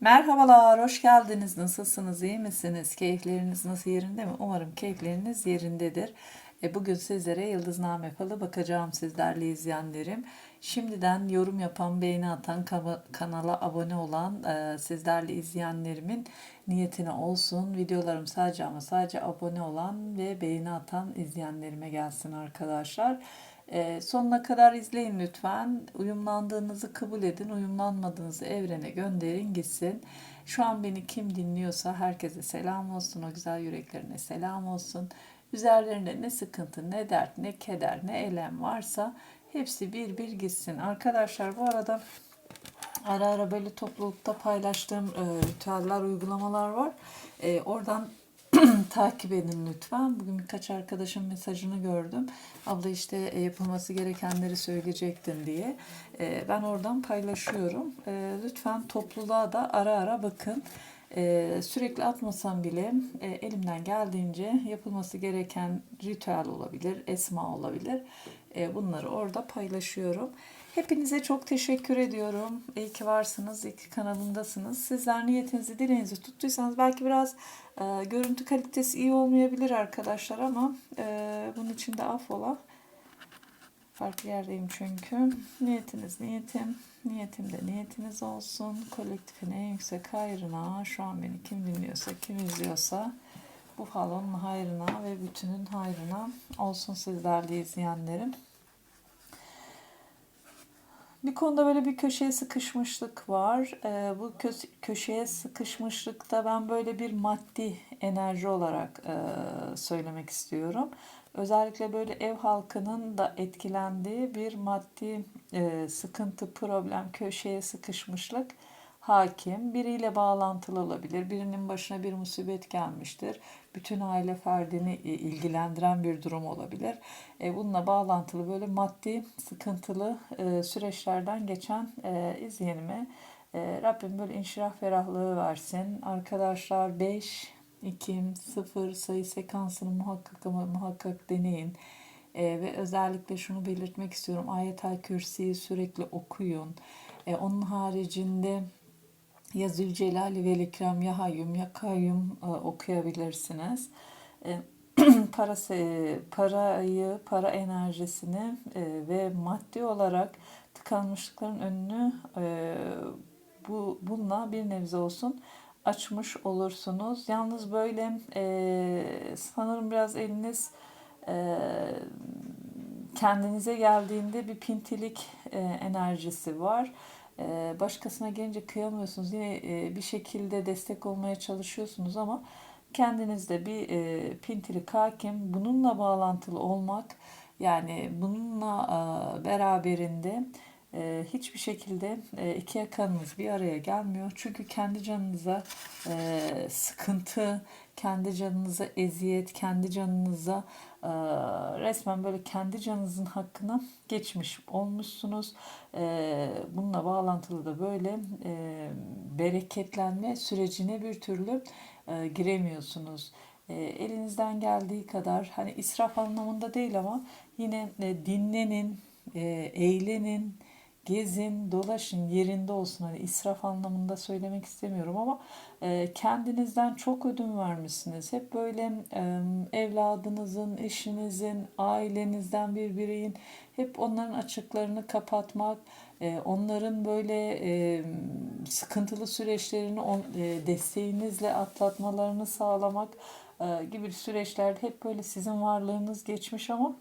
Merhabalar, hoş geldiniz. Nasılsınız, iyi misiniz? Keyifleriniz nasıl yerinde mi? Umarım keyifleriniz yerindedir. E, bugün sizlere Yıldızname falı bakacağım sizlerle izleyenlerim. Şimdiden yorum yapan, beğeni atan, kanala abone olan e, sizlerle izleyenlerimin niyetine olsun. Videolarım sadece ama sadece abone olan ve beğeni atan izleyenlerime gelsin arkadaşlar. Ee, sonuna kadar izleyin lütfen. Uyumlandığınızı kabul edin. Uyumlanmadığınızı evrene gönderin gitsin. Şu an beni kim dinliyorsa herkese selam olsun. O güzel yüreklerine selam olsun. Üzerlerinde ne sıkıntı, ne dert, ne keder, ne elem varsa hepsi bir bir gitsin. Arkadaşlar bu arada ara ara böyle toplulukta paylaştığım e, ritüeller, uygulamalar var. E, oradan takip edin lütfen. Bugün birkaç arkadaşın mesajını gördüm. Abla işte e, yapılması gerekenleri söyleyecektin diye. E, Ben oradan paylaşıyorum. E, Lütfen topluluğa da ara ara bakın. E, Sürekli atmasam bile e, elimden geldiğince yapılması gereken ritüel olabilir, esma olabilir. E, Bunları orada paylaşıyorum. Hepinize çok teşekkür ediyorum. İyi ki varsınız, iyi ki kanalımdasınız. Sizler niyetinizi, dileğinizi tuttuysanız belki biraz e, görüntü kalitesi iyi olmayabilir arkadaşlar ama e, bunun için de affola. Farklı yerdeyim çünkü. Niyetiniz niyetim, niyetim de niyetiniz olsun. Kolektifin en yüksek hayrına, şu an beni kim dinliyorsa, kim izliyorsa bu falonun hayrına ve bütünün hayrına olsun sizlerle izleyenlerim. Bir konuda böyle bir köşeye sıkışmışlık var. Ee, bu kö- köşeye sıkışmışlıkta ben böyle bir maddi enerji olarak e, söylemek istiyorum. Özellikle böyle ev halkının da etkilendiği bir maddi e, sıkıntı, problem, köşeye sıkışmışlık hakim. Biriyle bağlantılı olabilir. Birinin başına bir musibet gelmiştir. Bütün aile ferdini e, ilgilendiren bir durum olabilir. E, Bununla bağlantılı böyle maddi sıkıntılı e, süreçlerden geçen izlenime e, Rabbim böyle inşirah ferahlığı versin. Arkadaşlar 5, 2, 0 sayı sekansını muhakkak ama muhakkak deneyin. E, ve özellikle şunu belirtmek istiyorum. Ayetel Kürsi'yi sürekli okuyun. E, onun haricinde ya Zülcelal ve İkram ya Hayyum ya Kayyum e, okuyabilirsiniz. E, parası, parayı, para enerjisini e, ve maddi olarak tıkanmışlıkların önünü e, bu bununla bir nebze olsun açmış olursunuz. Yalnız böyle e, sanırım biraz eliniz e, kendinize geldiğinde bir pintilik e, enerjisi var. E, başkasına gelince kıyamıyorsunuz. Yine e, bir şekilde destek olmaya çalışıyorsunuz ama kendinizde bir e, pintilik hakim. Bununla bağlantılı olmak yani bununla e, beraberinde e, hiçbir şekilde e, iki yakanınız bir araya gelmiyor. Çünkü kendi canınıza e, sıkıntı, kendi canınıza eziyet, kendi canınıza e, resmen böyle kendi canınızın hakkına geçmiş olmuşsunuz. Bununla bağlantılı da böyle bereketlenme sürecine bir türlü giremiyorsunuz. Elinizden geldiği kadar hani israf anlamında değil ama yine dinlenin, eğlenin, gezin, dolaşın, yerinde olsun. Hani israf anlamında söylemek istemiyorum ama e, kendinizden çok ödün vermişsiniz. Hep böyle e, evladınızın, eşinizin, ailenizden bir bireyin hep onların açıklarını kapatmak, e, onların böyle e, sıkıntılı süreçlerini on, e, desteğinizle atlatmalarını sağlamak e, gibi süreçlerde hep böyle sizin varlığınız geçmiş ama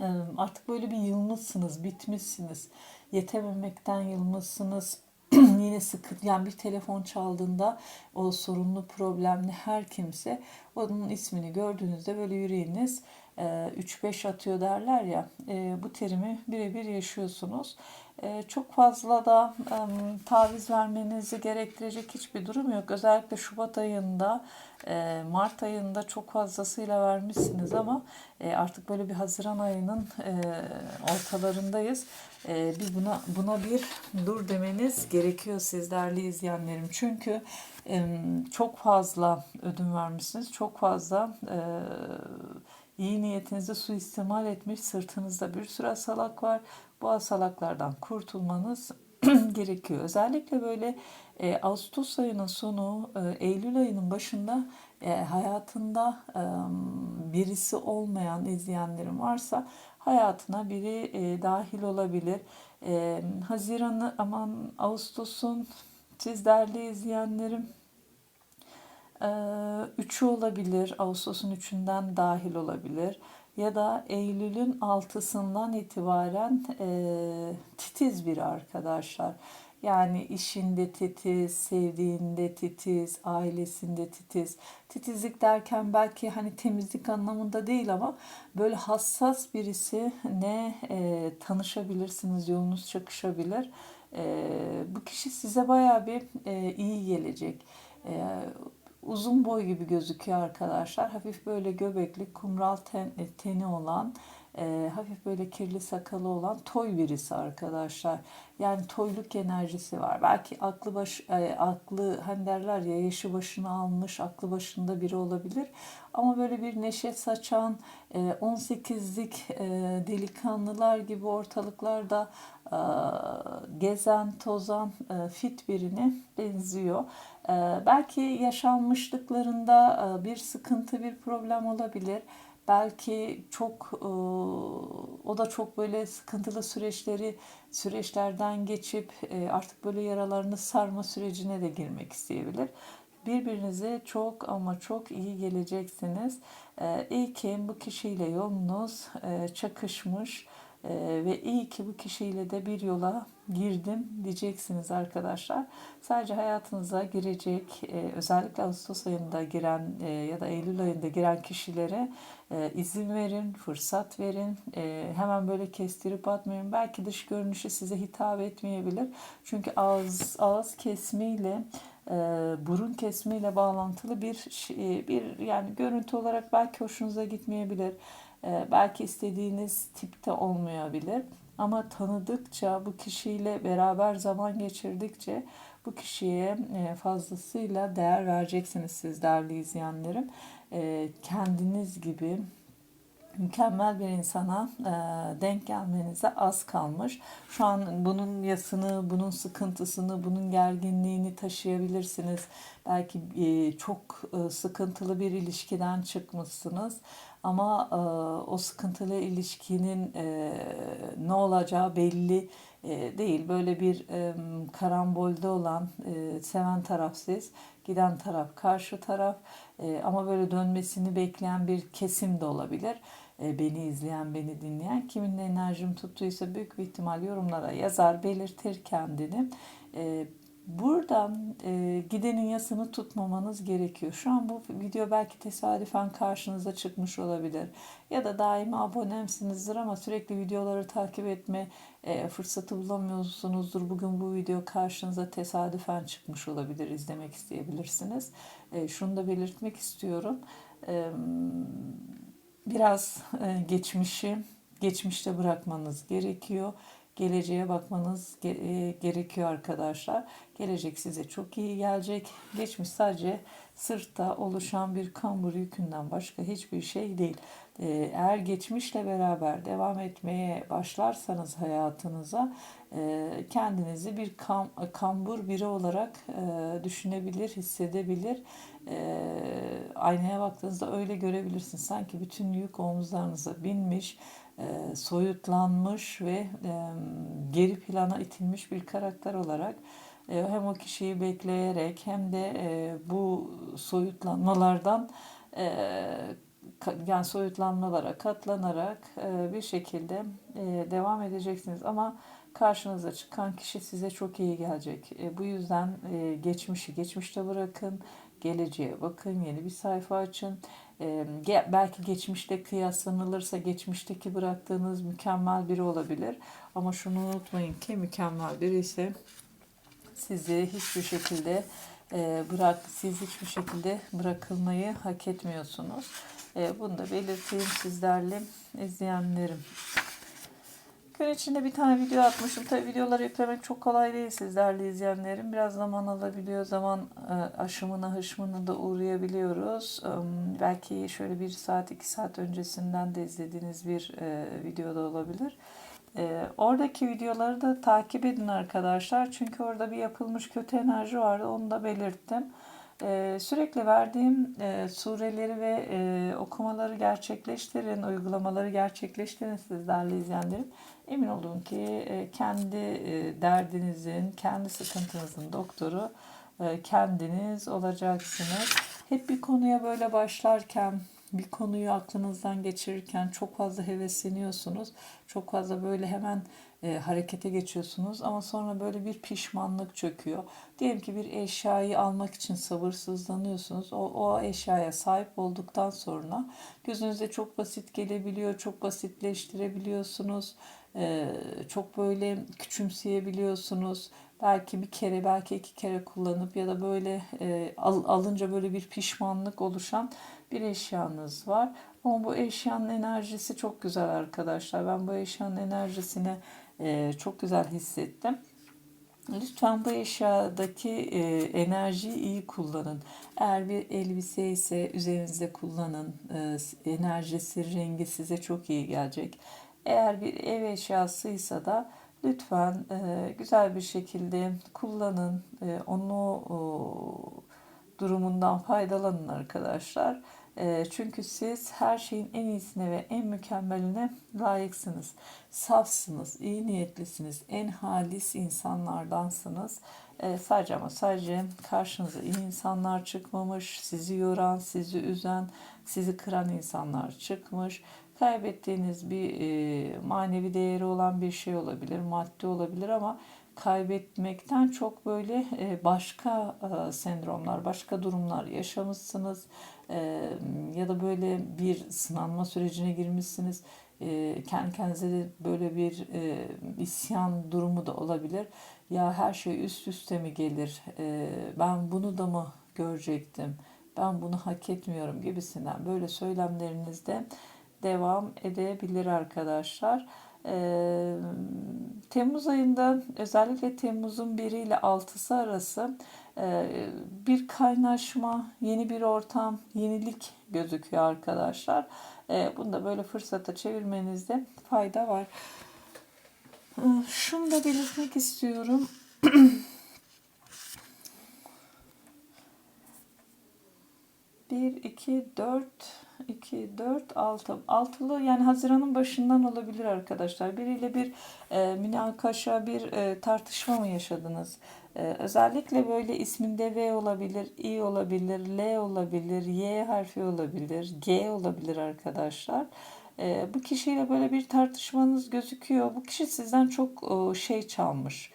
e, artık böyle bir yılmışsınız, bitmişsiniz. Yetememekten yılmışsınız. Yine sıkı yani bir telefon çaldığında o sorunlu problemli her kimse onun ismini gördüğünüzde böyle yüreğiniz 3-5 atıyor derler ya e, bu terimi birebir yaşıyorsunuz. E, çok fazla da e, taviz vermenizi gerektirecek hiçbir durum yok. Özellikle Şubat ayında, e, Mart ayında çok fazlasıyla vermişsiniz ama e, artık böyle bir Haziran ayının e, ortalarındayız. E, bir buna buna bir dur demeniz gerekiyor sizlerle izleyenlerim. Çünkü e, çok fazla ödün vermişsiniz. Çok fazla e, iyi niyetinizi suistimal etmiş. Sırtınızda bir sürü asalak var. Bu asalaklardan kurtulmanız gerekiyor. Özellikle böyle e, Ağustos ayının sonu, e, Eylül ayının başında e, hayatında e, birisi olmayan izleyenlerim varsa hayatına biri e, dahil olabilir. E, Haziran'ı aman Ağustos'un siz değerli izleyenlerim e, üçü olabilir. Ağustos'un üçünden dahil olabilir. Ya da Eylül'ün altısından itibaren e, titiz bir arkadaşlar. Yani işinde titiz, sevdiğinde titiz, ailesinde titiz. Titizlik derken belki hani temizlik anlamında değil ama böyle hassas birisi ne e, tanışabilirsiniz, yolunuz çakışabilir. E, bu kişi size baya bir e, iyi gelecek. E, uzun boy gibi gözüküyor arkadaşlar. Hafif böyle göbekli, kumral ten, teni olan e, hafif böyle kirli sakalı olan toy birisi arkadaşlar. Yani toyluk enerjisi var. Belki aklı baş e, aklı hani derler ya yaşı başını almış, aklı başında biri olabilir. Ama böyle bir neşe saçan e, 18'lik e, delikanlılar gibi ortalıklarda e, gezen, tozan, e, fit birine benziyor. E, belki yaşanmışlıklarında e, bir sıkıntı, bir problem olabilir belki çok e, o da çok böyle sıkıntılı süreçleri süreçlerden geçip e, artık böyle yaralarını sarma sürecine de girmek isteyebilir. Birbirinize çok ama çok iyi geleceksiniz. E, iyi ki bu kişiyle yolunuz çakışmış ve iyi ki bu kişiyle de bir yola girdim diyeceksiniz arkadaşlar. Sadece hayatınıza girecek özellikle Ağustos ayında giren ya da Eylül ayında giren kişilere e, izin verin, fırsat verin. E, hemen böyle kestirip atmayın. Belki dış görünüşü size hitap etmeyebilir. Çünkü ağız ağız kesmiyle e, burun kesmiyle bağlantılı bir şey, bir yani görüntü olarak belki hoşunuza gitmeyebilir. E, belki istediğiniz tipte olmayabilir. Ama tanıdıkça bu kişiyle beraber zaman geçirdikçe bu kişiye e, fazlasıyla değer vereceksiniz siz değerli izleyenlerim. E, kendiniz gibi mükemmel bir insana e, denk gelmenize az kalmış. Şu an bunun yasını, bunun sıkıntısını, bunun gerginliğini taşıyabilirsiniz. Belki e, çok e, sıkıntılı bir ilişkiden çıkmışsınız. Ama e, o sıkıntılı ilişkinin e, ne olacağı belli e, değil. Böyle bir e, karambolde olan e, seven taraf siz, giden taraf karşı taraf e, ama böyle dönmesini bekleyen bir kesim de olabilir. E, beni izleyen, beni dinleyen. Kimin enerjim tuttuysa büyük bir ihtimal yorumlara yazar, belirtir kendini. E, Burada e, gidenin yasını tutmamanız gerekiyor. Şu an bu video belki tesadüfen karşınıza çıkmış olabilir. Ya da daima abonemsinizdir ama sürekli videoları takip etme fırsatı bulamıyorsunuzdur. Bugün bu video karşınıza tesadüfen çıkmış olabilir. izlemek isteyebilirsiniz. Şunu da belirtmek istiyorum. E, biraz e, geçmişi geçmişte bırakmanız gerekiyor geleceğe bakmanız e, gerekiyor arkadaşlar. Gelecek size çok iyi gelecek. Geçmiş sadece sırtta oluşan bir kambur yükünden başka hiçbir şey değil. E, eğer geçmişle beraber devam etmeye başlarsanız hayatınıza e, kendinizi bir kam, kambur biri olarak düşünebilir, hissedebilir. Aynaya baktığınızda öyle görebilirsiniz. Sanki bütün yük omuzlarınıza binmiş e, soyutlanmış ve e, geri plana itilmiş bir karakter olarak e, hem o kişiyi bekleyerek hem de bu soyutlanmalardan yani soyutlanmalara katlanarak bir şekilde devam edeceksiniz ama karşınıza çıkan kişi size çok iyi gelecek. Bu yüzden geçmişi geçmişte bırakın, geleceğe bakın, yeni bir sayfa açın belki geçmişte kıyaslanılırsa geçmişteki bıraktığınız mükemmel biri olabilir. Ama şunu unutmayın ki mükemmel biri ise sizi hiçbir şekilde bırak siz hiçbir şekilde bırakılmayı hak etmiyorsunuz. Bunu da belirteyim sizlerle izleyenlerim. Gün içinde bir tane video atmışım. Tabi videoları yüklemek çok kolay değil sizlerle izleyenlerim. Biraz zaman alabiliyor. Zaman e, aşımına hışmına da uğrayabiliyoruz. Belki şöyle bir saat iki saat öncesinden de izlediğiniz bir e, videoda olabilir. Ee, oradaki videoları da takip edin arkadaşlar. Çünkü orada bir yapılmış kötü enerji vardı. Onu da belirttim. Ee, sürekli verdiğim e, sureleri ve e, okumaları gerçekleştirin, uygulamaları gerçekleştirin siz değerli izleyenlerim. Emin olun ki e, kendi e, derdinizin, kendi sıkıntınızın doktoru e, kendiniz olacaksınız. Hep bir konuya böyle başlarken, bir konuyu aklınızdan geçirirken çok fazla hevesleniyorsunuz. Çok fazla böyle hemen e, harekete geçiyorsunuz ama sonra böyle bir pişmanlık çöküyor. Diyelim ki bir eşyayı almak için sabırsızlanıyorsunuz. O, o eşyaya sahip olduktan sonra gözünüze çok basit gelebiliyor, çok basitleştirebiliyorsunuz. E, çok böyle küçümseyebiliyorsunuz. Belki bir kere, belki iki kere kullanıp ya da böyle e, al, alınca böyle bir pişmanlık oluşan bir eşyanız var. Ama bu eşyanın enerjisi çok güzel arkadaşlar. Ben bu eşyanın enerjisini e, çok güzel hissettim. Lütfen bu eşyadaki e, enerjiyi iyi kullanın. Eğer bir elbise ise üzerinizde kullanın. E, enerjisi, rengi size çok iyi gelecek. Eğer bir ev eşyasıysa da lütfen e, güzel bir şekilde kullanın. E, onu o, durumundan faydalanın arkadaşlar. E, çünkü siz her şeyin en iyisine ve en mükemmeline layıksınız. Safsınız, iyi niyetlisiniz, en halis insanlardansınız. E, sadece ama sadece karşınıza iyi insanlar çıkmamış, sizi yoran, sizi üzen, sizi kıran insanlar çıkmış. Kaybettiğiniz bir e, manevi değeri olan bir şey olabilir, maddi olabilir ama kaybetmekten çok böyle e, başka e, sendromlar, başka durumlar yaşamışsınız e, ya da böyle bir sınanma sürecine girmişsiniz. Kendi kendinize de böyle bir isyan durumu da olabilir. Ya her şey üst üste mi gelir? Ben bunu da mı görecektim? Ben bunu hak etmiyorum gibisinden böyle söylemlerinizde devam edebilir arkadaşlar. Ee, Temmuz ayında özellikle Temmuz'un 1 ile 6'sı arası e, bir kaynaşma, yeni bir ortam, yenilik gözüküyor arkadaşlar. E, bunu da böyle fırsata çevirmenizde fayda var. E, şunu da belirtmek istiyorum. 1, 2, 4, 2, 4, 6. Altılı yani Haziran'ın başından olabilir arkadaşlar. Biriyle bir e, münakaşa, bir e, tartışma mı yaşadınız? E, özellikle böyle isminde V olabilir, I olabilir, L olabilir, Y harfi olabilir, G olabilir arkadaşlar. E, bu kişiyle böyle bir tartışmanız gözüküyor. Bu kişi sizden çok e, şey çalmış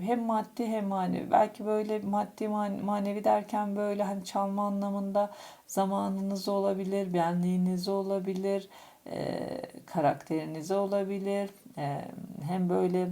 hem maddi hem manevi. Belki böyle maddi manevi derken böyle hani çalma anlamında zamanınız olabilir, benliğiniz olabilir, e, karakteriniz olabilir. E, hem böyle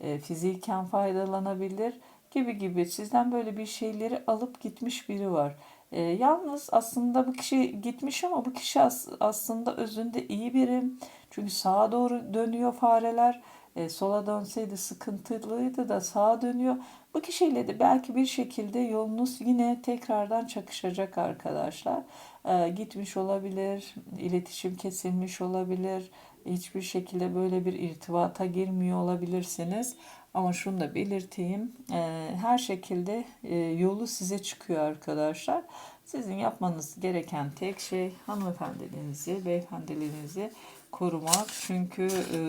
e, fiziken faydalanabilir gibi gibi sizden böyle bir şeyleri alıp gitmiş biri var. E, yalnız aslında bu kişi gitmiş ama bu kişi as, aslında özünde iyi biri. Çünkü sağa doğru dönüyor fareler e, sola dönseydi sıkıntılıydı da sağa dönüyor. Bu kişiyle de belki bir şekilde yolunuz yine tekrardan çakışacak arkadaşlar. E, gitmiş olabilir, iletişim kesilmiş olabilir. Hiçbir şekilde böyle bir irtibata girmiyor olabilirsiniz. Ama şunu da belirteyim. E, her şekilde e, yolu size çıkıyor arkadaşlar. Sizin yapmanız gereken tek şey hanımefendiliğinizi, beyefendiliğinizi korumak. Çünkü e,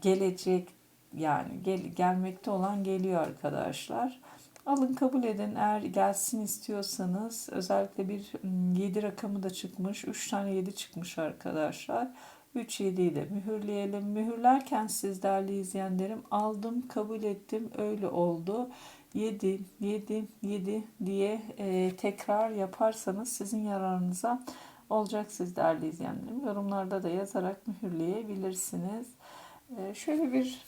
gelecek yani gel, gelmekte olan geliyor arkadaşlar. Alın kabul edin eğer gelsin istiyorsanız özellikle bir 7 rakamı da çıkmış. 3 tane 7 çıkmış arkadaşlar. 3 7'yi de mühürleyelim. Mühürlerken siz değerli izleyenlerim aldım kabul ettim öyle oldu. 7 7 7 diye e, tekrar yaparsanız sizin yararınıza olacak siz değerli izleyenlerim. Yorumlarda da yazarak mühürleyebilirsiniz. Ee, şöyle bir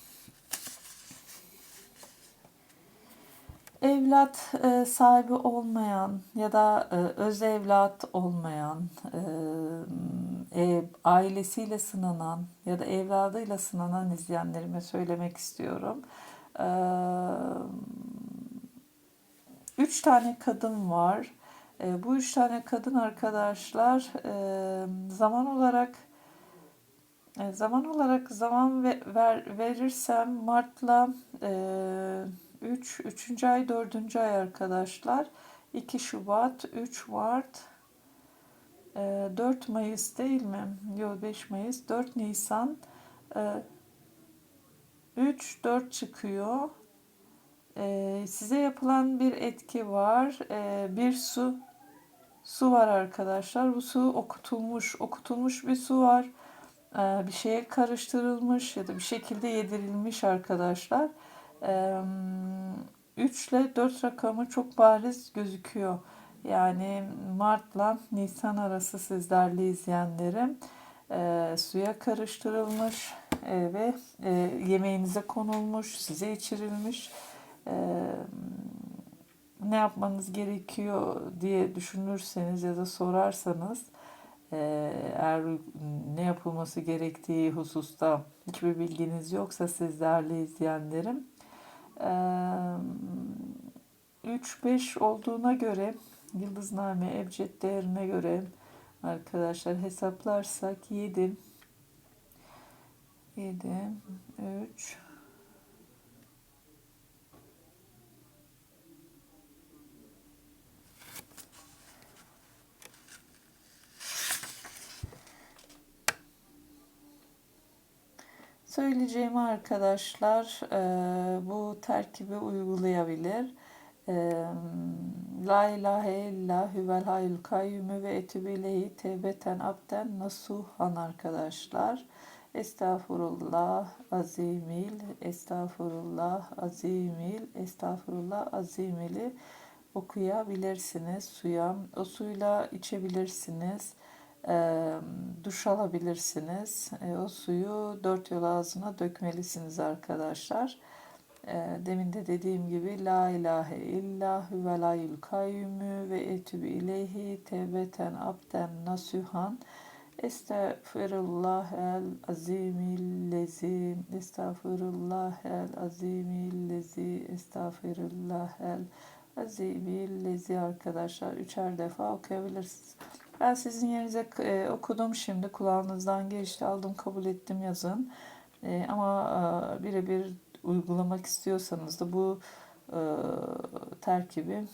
evlat e, sahibi olmayan ya da e, öz evlat olmayan, e, ailesiyle sınanan ya da evladıyla sınanan izleyenlerime söylemek istiyorum. Üç tane kadın var. Bu üç tane kadın arkadaşlar zaman olarak E, zaman olarak zaman ve, ver, verirsem Mart'la e, 3, 3. ay 4. ay arkadaşlar. 2 Şubat, 3 Mart, e, 4 Mayıs değil mi? Yok 5 Mayıs, 4 Nisan, e, 3, 4 çıkıyor. E, size yapılan bir etki var. E, bir su su var arkadaşlar. Bu su okutulmuş, okutulmuş bir su var. Ee, bir şeye karıştırılmış ya da bir şekilde yedirilmiş arkadaşlar. 3 ile 4 rakamı çok bariz gözüküyor. Yani Mart'la Nisan arası sizlerle izleyenlerim e, suya karıştırılmış e, ve e, yemeğinize konulmuş, size içirilmiş. Ne yapmanız gerekiyor diye düşünürseniz ya da sorarsanız ee, eğer ne yapılması gerektiği hususta hiçbir bilginiz yoksa siz değerli izleyenlerim 3-5 olduğuna göre yıldızname ebced değerine göre arkadaşlar hesaplarsak 7 7 3 Söyleyeceğim arkadaşlar e, bu terkibi uygulayabilir. E, La ilahe illa huvel hayyul kayyumu ve etübü ileyhi tevbeten abden nasuhan arkadaşlar. Estağfurullah azimil, estağfurullah azimil, estağfurullah azimili okuyabilirsiniz suya. O suyla içebilirsiniz e, duş alabilirsiniz. E, o suyu dört yol ağzına dökmelisiniz arkadaşlar. E, demin de dediğim gibi La ilahe illa huvel hayyul kayyumü ve etübü ileyhi tevbeten abden nasuhan Estağfirullah el azimillezi Estağfirullah el azimillezi Estağfirullah el azimillezi arkadaşlar üçer defa okuyabilirsiniz. Ben sizin yerinize e, okudum şimdi kulağınızdan geçti aldım kabul ettim yazın. E, ama e, birebir uygulamak istiyorsanız da bu e, terkibi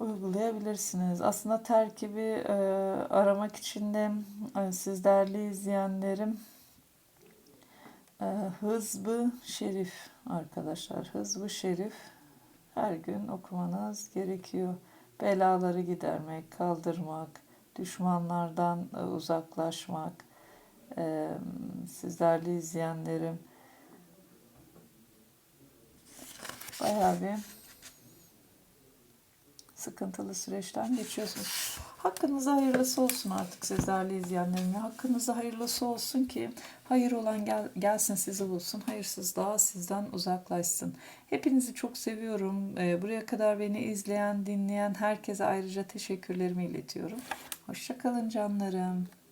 uygulayabilirsiniz. Aslında terkibi e, aramak için de e, siz değerli izleyenlerim e, Hızbı Şerif arkadaşlar. Hızbı Şerif her gün okumanız gerekiyor belaları gidermek, kaldırmak, düşmanlardan e, uzaklaşmak, e, sizlerle izleyenlerim bayağı bir sıkıntılı süreçten geçiyorsunuz. Hakkınıza hayırlısı olsun artık sizlerle izleyenlerim. Hakkınıza hayırlısı olsun ki hayır olan gel, gelsin sizi bulsun. Hayırsız daha sizden uzaklaşsın. Hepinizi çok seviyorum. Ee, buraya kadar beni izleyen, dinleyen herkese ayrıca teşekkürlerimi iletiyorum. Hoşçakalın canlarım.